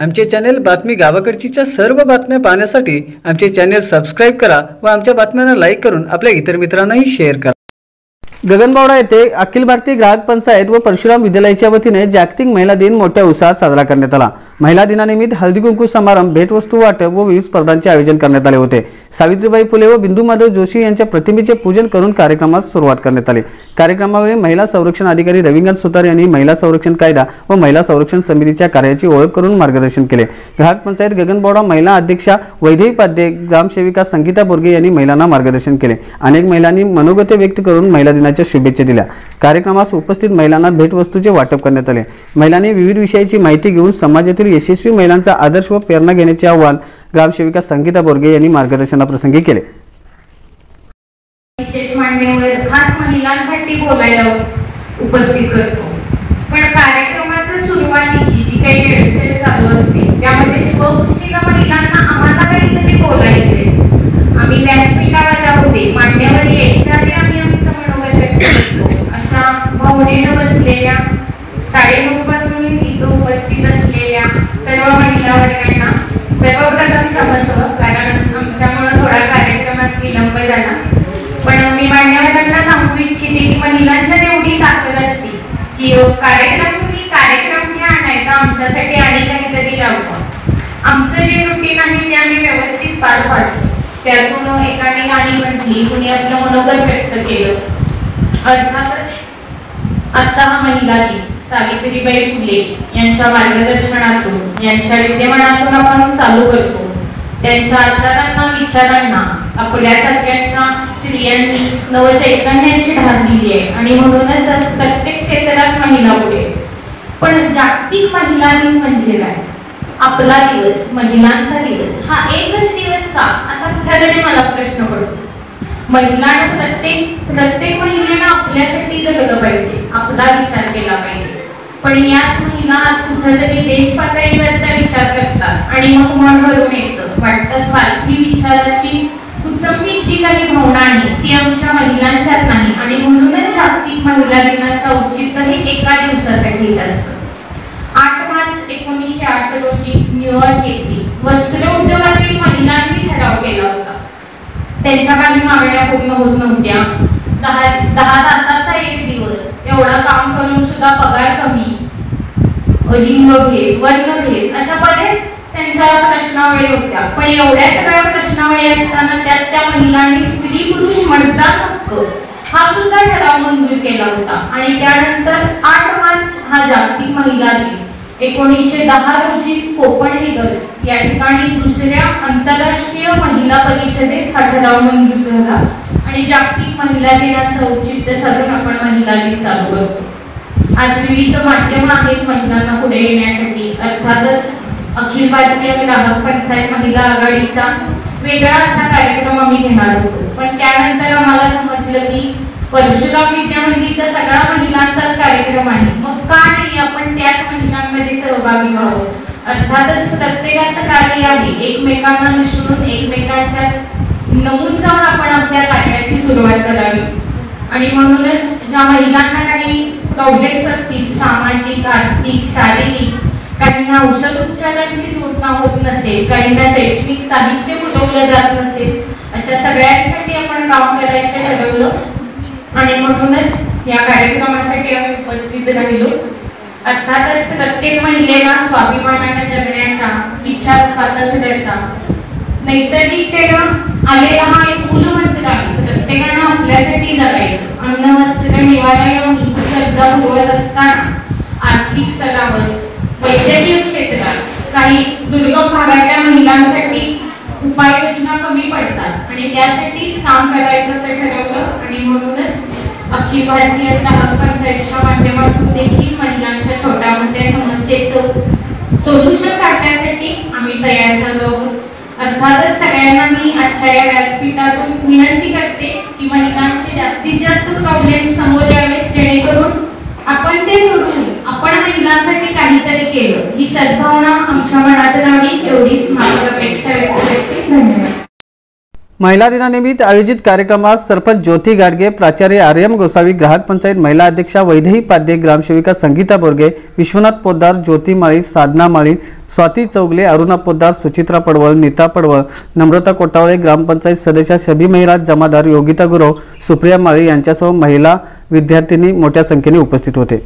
आमचे चॅनेल बातमी गावाकडचीच्या सर्व बातम्या पाहण्यासाठी आमचे चॅनेल सबस्क्राईब करा व आमच्या बातम्यांना लाईक करून आपल्या इतर मित्रांनाही शेअर करा. गगनबावडा येथे अखिल भारतीय ग्राहक पंचायत व परशुराम विद्यालयाच्या वतीने जागतिक महिला दिन मोठ्या उत्साहात साजरा करण्यात आला. महिला दिनानिमित्त हळदी कुंकू समारंभ भेटवस्तू वाटप व विविध स्पर्धांचे आयोजन करण्यात आले होते. सावित्रीबाई फुले व बिंदू माधव जोशी यांच्या प्रतिमेचे पूजन करून कार्यक्रमास सुरुवात करण्यात आली. कार्यक्रमावेळी महिला संरक्षण अधिकारी रविंगन सुतार यांनी महिला संरक्षण कायदा व महिला संरक्षण समितीच्या कार्याची ओळख करून मार्गदर्शन केले. ग्राहक पंचायत गगनबावडा महिला अध्यक्षा वैदेही पाध्ये ग्रामसेविका संगीता बोरगे यांनी महिलांना मार्गदर्शन केले. अनेक महिलांनी मनोगते व्यक्त करून महिला दिनाच्या शुभेच्छा दिल्या. कार्यक्रमास उपस्थित महिलांना भेटवस्तूचे वाटप करण्यात आले. महिलांनी विविध विषयाची माहिती घेऊन समाजातील यशस्वी महिलांचा आदर्श व प्रेरणा घेण्याचे आवाहन ग्रामसेविका संगीता बोरगे यांनी मार्गदर्शनाप्रसंगी केले. विशेष मांडणीवर खास महिलांसाठी बोलायला उपस्थित करतो. पण कार्यक्रमाच्या सुरुवातीची जी काही वेळचेळ चालू असते त्यामध्ये स्वखुशीला महिलांना आम्हाला काहीतरी बोलायचे आम्ही व्यासपीठावर होते मांडण्यावर यायच्या आधी आम्ही आमचं मनोगत व्यक्त करतो अशा भावनेनं बसलेल्या साडेनऊ पासून इथं उपस्थित असलेल्या सर्व महिला वर्गांना सर्वप्रथम क्षमस्व कारण आमच्यामुळे थोडा कार्यक्रमास विलंब झाला पण मी मान्यवरांना सांगू इच्छिते की महिलांच्या एवढी ताकद असते की कार्यक्रम तुम्ही कार्यक्रम घ्या नाही तर आमच्यासाठी आणि काहीतरी लावतो. आमचं जे रुटीन आहे ते आम्ही व्यवस्थित पार पाडतो. त्यातून एकाने गाणी म्हटली कुणी आपलं मनोगत व्यक्त केलं. अर्थातच आजचा हा महिला गीत सावित्रीबाई फुले यांच्या मार्गदर्शनातून यांच्या विद्यमानातून आपण चालू करतो. त्यांच्या आचारांना विचारांना आपल्यासारख्यांच्या स्त्रियांनी नवचैतन्याची धार दिली आहे. आणि म्हणूनच आज प्रत्येक महिला पुढे. पण जागतिक महिला दिन म्हणजे काय? आपला दिवस महिलांचा दिवस. हा एकच दिवस का? असा कुठेतरी मला प्रश्न पडतो. महिलांना प्रत्येक प्रत्येक महिलेनं आपल्यासाठी जगलं पाहिजे आपला विचार केला पाहिजे. पण याच महिला आज कुठेतरी देश पातळीवरचा विचार करतात आणि मग मन भरून येतं. वाटतं स्वार्थी विचाराची जी काही भावना आहे ती आमच्या महिलांच्यात नाही. आणि म्हणूनच जागतिक महिला दिनाचं औचित्य हे एका दिवसासाठीच असतं आठ मार्च एकोणीसशे आठ रोजी न्यूयॉर्क येथे वस्त्र उद्योगातील महिलांनी ठराव केला होता. त्यांच्या काही मागण्या पूर्ण होत नव्हत्या. दहा दहा तासाचा एक दिवस. एवढा काम करून सुद्धा पगार कमी. लिंग भेद वर्ग भेद अशा बरेच प्रश्नावळी होत्या. पण एवढ्या सगळ्या प्रश्नावळी असताना त्यात त्या महिलांनी स्त्री पुरुष मतदान हक्क. हा सुद्धा ठराव मंजूर केला होता. आणि त्यानंतर आठ मार्च हा जागतिक महिला दिन. एकोणीसशे दहा रोजी कोपनहेगन या ठिकाणी दुसऱ्या आंतरराष्ट्रीय महिला परिषदेत हा ठराव मंजूर झाला. आणि जागतिक महिला दिनाचं औचित्य साधून आपण महिला दिन चालू करतो. आज विविध माध्यम आहेत महिलांना पुढे येण्यासाठी. अर्थातच अखिल भारतीय ग्राहक पंचायत महिला आघाडीचा वेगळा असा कार्यक्रम आम्ही घेणार होतो. पण त्यानंतर आम्हाला समजलं की परशुराम विद्यामंदिरचा सगळा महिलांचाच कार्यक्रम आहे. मग का नाही आपण त्याच महिलांमध्ये सहभागी व्हावं? अर्थातच प्रत्येकाचं कार्य आहे एकमेकांना मिसळून एकमेकांच्या नमूद जाऊन आपण आपल्या कार्याची सुरुवात करावी. आणि म्हणूनच ज्या महिलांना काही प्रॉब्लेम्स असतील सामाजिक आर्थिक शारीरिक काहींना औषध उपचारांची तुलना होत नसेल काहींना शैक्षणिक साहित्य पुरवलं जात नसेल अशा सगळ्यांसाठी आपण काम करायचं ठरवलं. आणि म्हणूनच या कार्यक्रमासाठी आम्ही उपस्थित राहिलो. अर्थातच प्रत्येक महिलेला स्वाभिमानाने जगण्याचा विचार स्वातंत्र्याचा नैसर्गिकतेनं आलेला हा एक मूलमंत्र आहे प्रत्येकानं आपल्यासाठी जगायचं. अन्न वस्त्र निवारा या मूलभूत गरजा होत असताना आर्थिक स्तरावर वैद्यकीय क्षेत्रात काही दुर्गम भागातल्या महिलांसाठी उपाययोजना कमी पडतात आणि त्यासाठीच काम करायचं असं ठरवलं आणि म्हणूनच अखिल भारतीय ग्राहक पंचायतच्या माध्यमातून देखील महिलांच्या छोट्या मोठ्या समस्येचं सोल्युशन काढण्यासाठी आम्ही तयार झालो आहोत. अर्थातच सगळ्यांना मी आजच्या या व्यासपीठातून विनंती करते की महिलांचे जास्तीत जास्त प्रॉब्लेम समोर यावेत जेणेकरून आपण ते सोडून आपण महिलांसाठी काहीतरी केलं. ही सद्भावना आमच्या मनात राहावी एवढीच माझी अपेक्षा व्यक्त करते. धन्यवाद. महिला दिनानिमित्त आयोजित कार्यक्रमात सरपंच ज्योती गाडगे प्राचार्य आर्यम गोसावी ग्राहक पंचायत महिला अध्यक्षा वैदेही पाध्ये ग्रामसेविका संगीता बोरगे विश्वनाथ पोद्दार ज्योती माळी साधना माळी स्वाती चौगले अरुणा पोद्दार सुचित्रा पडवळ नीता पडवळ नम्रता कोटावळे ग्रामपंचायत सदस्या शबी महिराज जमादार योगिता गुरव सुप्रिया माळी यांच्यासह महिला विद्यार्थिनी मोठ्या संख्येने उपस्थित होते.